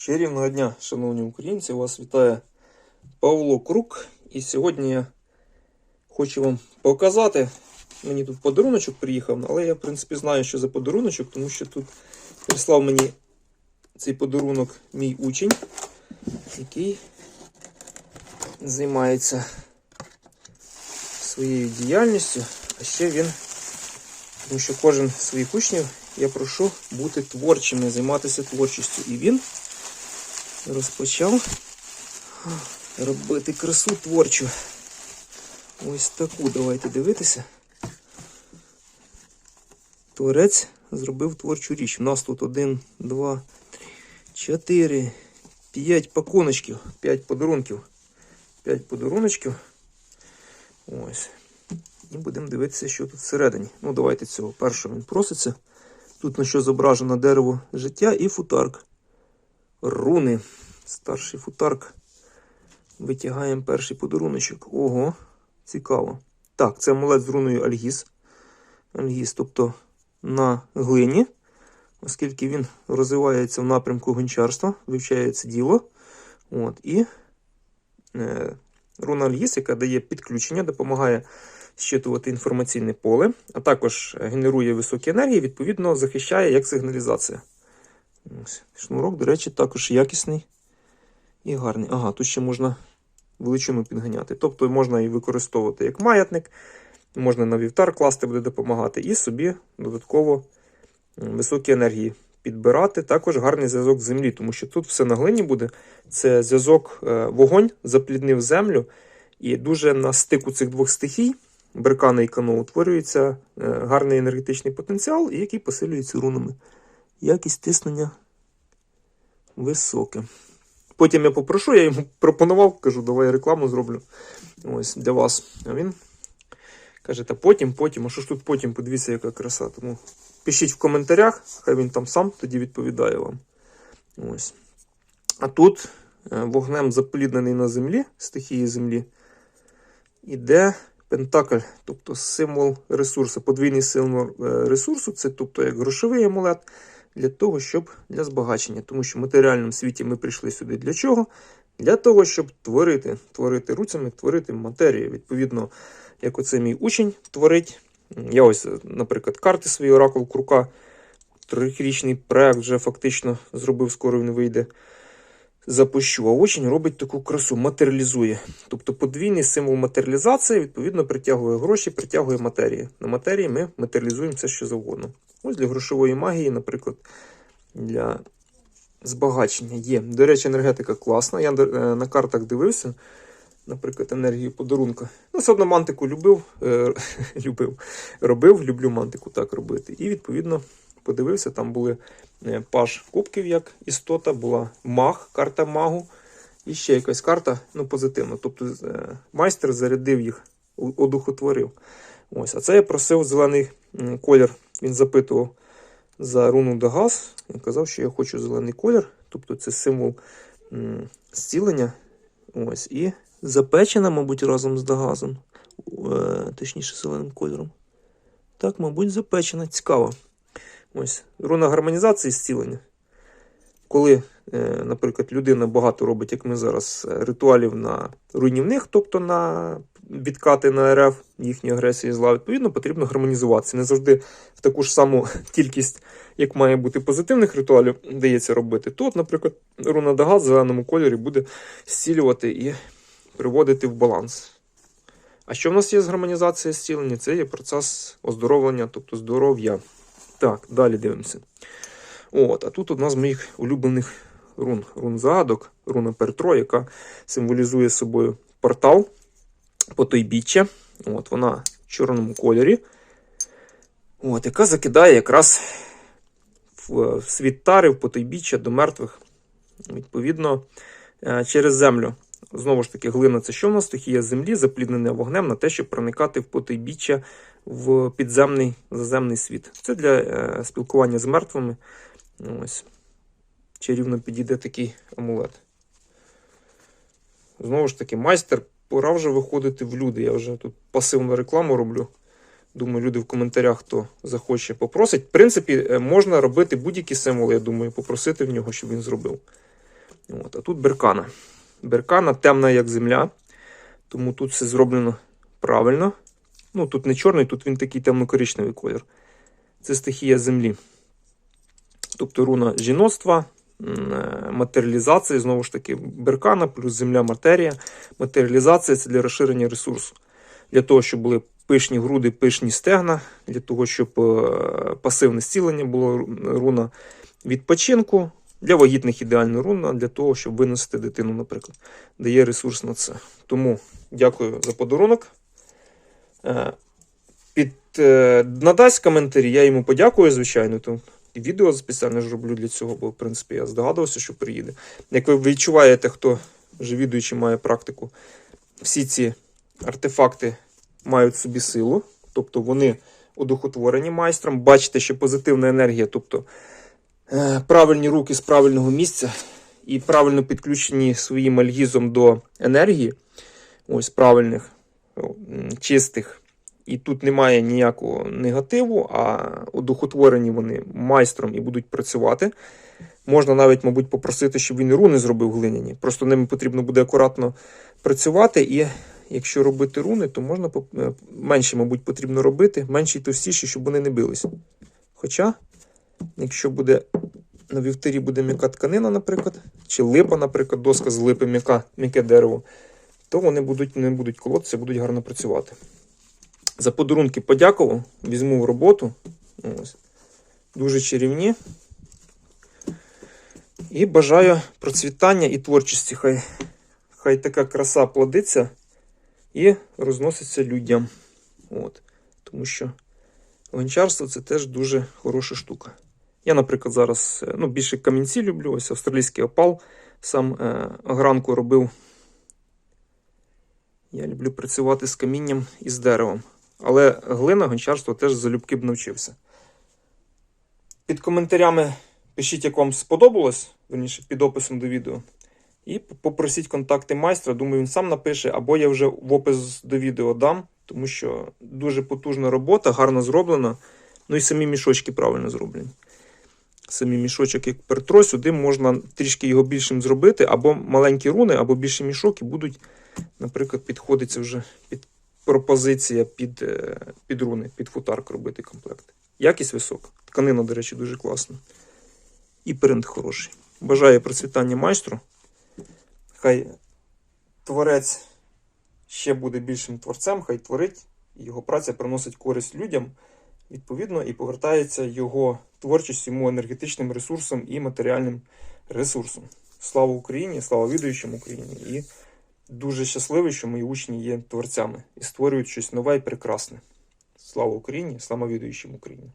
Чарівного дня, шановні українці, вас вітає Павло Крук. І сьогодні я хочу вам показати. Мені тут подаруночок приїхав, але я, в принципі, знаю, що за подаруночок, тому що тут прислав мені цей подарунок мій учень, який займається своєю діяльністю. А ще він, тому що кожен з своїх учнів я прошу бути творчими, займатися творчістю. І він розпочав робити красу творчу. Ось таку давайте дивитися. Творець зробив творчу річ. У нас тут один, два, чотири, п'ять пакуночків, п'ять подарунків. П'ять подаруночків. Ось. І будемо дивитися, що тут всередині. Ну, давайте цього. Першого він проситься. Тут на що зображено дерево життя і футарк. Руни. Старший футарк. Витягаємо перший подаруночок. Ого, цікаво. Так, це амулет з руною Альгіз. Альгіз, тобто на глині, оскільки він розвивається в напрямку гончарства, вивчає це діло. От, і е, руна Альгіз, яка дає підключення, допомагає щитувати інформаційне поле, а також генерує високі енергії, відповідно, захищає як сигналізація. Ось. Шнурок, до речі, також якісний і гарний. Ага, тут ще можна величину підганяти. Тобто можна і використовувати як маятник, можна на вівтар класти, буде допомагати, і собі додатково високі енергії підбирати. Також гарний зв'язок землі, тому що тут все на глині буде. Це зв'язок е, вогонь, запліднив землю, і дуже на стику цих двох стихій. Беркана і кано утворюється е, гарний енергетичний потенціал, який посилюється рунами. Якість тиснення високе. Потім я попрошу, я йому пропонував, кажу, давай я рекламу зроблю ось для вас. А він каже, та потім, потім, а що ж тут потім, подивіться, яка краса. Тому пишіть в коментарях, хай він там сам тоді відповідає вам. Ось. А тут е, вогнем запліднений на землі, стихії землі, іде пентакль, тобто символ ресурсу, подвійний символ е, ресурсу, це тобто як грошовий амулет для того, щоб для збагачення. Тому що в матеріальному світі ми прийшли сюди для чого? Для того, щоб творити, творити руцями, творити матерію. Відповідно, як оце мій учень творить. Я ось, наприклад, карти свої оракул Крука. Трирічний проект вже фактично зробив, скоро він вийде. Запущу, а учень робить таку красу, матеріалізує. Тобто подвійний символ матеріалізації, відповідно, притягує гроші, притягує матерії. На матерії ми матеріалізуємо все, що завгодно. Ось для грошової магії, наприклад, для збагачення є. До речі, енергетика класна. Я е, на картах дивився, наприклад, енергію подарунка. Ну, все одно мантику любив, е, любив, робив, люблю мантику так робити. І, відповідно, подивився, там були е, паш кубків як істота, була маг, карта магу. І ще якась карта ну, позитивна. Тобто е, майстер зарядив їх, одухотворив. Ось. А це я просив зелений колір. Він запитував за руну Дагаз. Він казав, що я хочу зелений колір. Тобто це символ зцілення. Ось. І запечена, мабуть, разом з Дагазом. Е, точніше, зеленим кольором. Так, мабуть, запечена. Цікаво. Ось. Руна гармонізації зцілення. Коли, е, наприклад, людина багато робить, як ми зараз, е, ритуалів на руйнівних, тобто на відкати на РФ, їхньої агресії зла, відповідно, потрібно гармонізуватися. Не завжди в таку ж саму кількість, як має бути позитивних ритуалів, дається робити. Тут, наприклад, руна Дага в зеленому кольорі буде зцілювати і приводити в баланс. А що в нас є з гармонізацією зцілення? Це є процес оздоровлення, тобто здоров'я. Так, далі дивимося. От, а тут одна з моїх улюблених рун. Рун загадок, руна Пертро, яка символізує собою портал потойбіччя. От, вона в чорному кольорі. От, яка закидає якраз в, світ тари, в потойбіччя до мертвих. Відповідно, е, через землю. Знову ж таки, глина це що в нас? Стихія землі, запліднене вогнем на те, щоб проникати в потойбіччя в підземний заземний світ. Це для е, спілкування з мертвими. Ось. Чарівно підійде такий амулет. Знову ж таки, майстер, пора вже виходити в люди. Я вже тут пасивну рекламу роблю. Думаю, люди в коментарях, хто захоче, попросить. В принципі, е, можна робити будь-які символи, я думаю, попросити в нього, щоб він зробив. От, а тут беркана. Беркана темна, як земля, тому тут все зроблено правильно. Ну, тут не чорний, тут він такий темно-коричневий колір. Це стихія землі. Тобто руна жіноцтва, матеріалізації, знову ж таки, беркана, плюс земля матерія. Матеріалізація це для розширення ресурсу. Для того, щоб були пишні груди, пишні стегна, для того, щоб е, пасивне зцілення було руна відпочинку. Для вагітних ідеальна руна, для того, щоб виносити дитину, наприклад, дає ресурс на це. Тому дякую за подарунок. Е, Під, е, надасть коментарі, я йому подякую, звичайно. І відео спеціально ж роблю для цього, бо в принципі я здогадувався, що приїде. Як ви відчуваєте, хто вже відуючи має практику, всі ці артефакти мають собі силу, тобто вони одухотворені майстром. Бачите, що позитивна енергія, тобто е, правильні руки з правильного місця і правильно підключені своїм альгізом до енергії, ось правильних, чистих. І тут немає ніякого негативу, а одухотворені вони майстром і будуть працювати. Можна навіть, мабуть, попросити, щоб він і руни зробив глиняні. Просто ними потрібно буде акуратно працювати. І якщо робити руни, то можна е, менше, мабуть, потрібно робити, менші і товстіші, щоб вони не бились. Хоча, якщо буде на вівтарі буде м'яка тканина, наприклад, чи липа, наприклад, доска з липи, м'яке дерево, то вони будуть, не будуть колотися, будуть гарно працювати. За подарунки подякував, візьму в роботу. Ось. Дуже чарівні. І бажаю процвітання і творчості. Хай, хай така краса плодиться і розноситься людям. От. Тому що гончарство це теж дуже хороша штука. Я, наприклад, зараз е, ну, більше камінці люблю, ось австралійський опал. Сам е, гранку робив. Я люблю працювати з камінням і з деревом. Але глина гончарство теж залюбки б навчився. Під коментарями пишіть, як вам сподобалось, верніше під описом до відео. І попросіть контакти майстра. Думаю, він сам напише, або я вже в опис до відео дам, тому що дуже потужна робота, гарно зроблена. Ну і самі мішочки правильно зроблені. Самі мішочок, як пертро, сюди можна трішки його більшим зробити, або маленькі руни, або більші мішок, і будуть, наприклад, підходиться вже під пропозиція під, е, під руни, під футарк робити комплект. Якість висока. Тканина, до речі, дуже класна. І принт хороший. Бажаю процвітання майстру. Хай творець ще буде більшим творцем, хай творить, його праця приносить користь людям, відповідно, і повертається його творчість йому енергетичним ресурсом і матеріальним ресурсом. Слава Україні, слава відуючим Україні! І дуже щасливий, що мої учні є творцями і створюють щось нове і прекрасне. Слава Україні, слава відуючим Україні!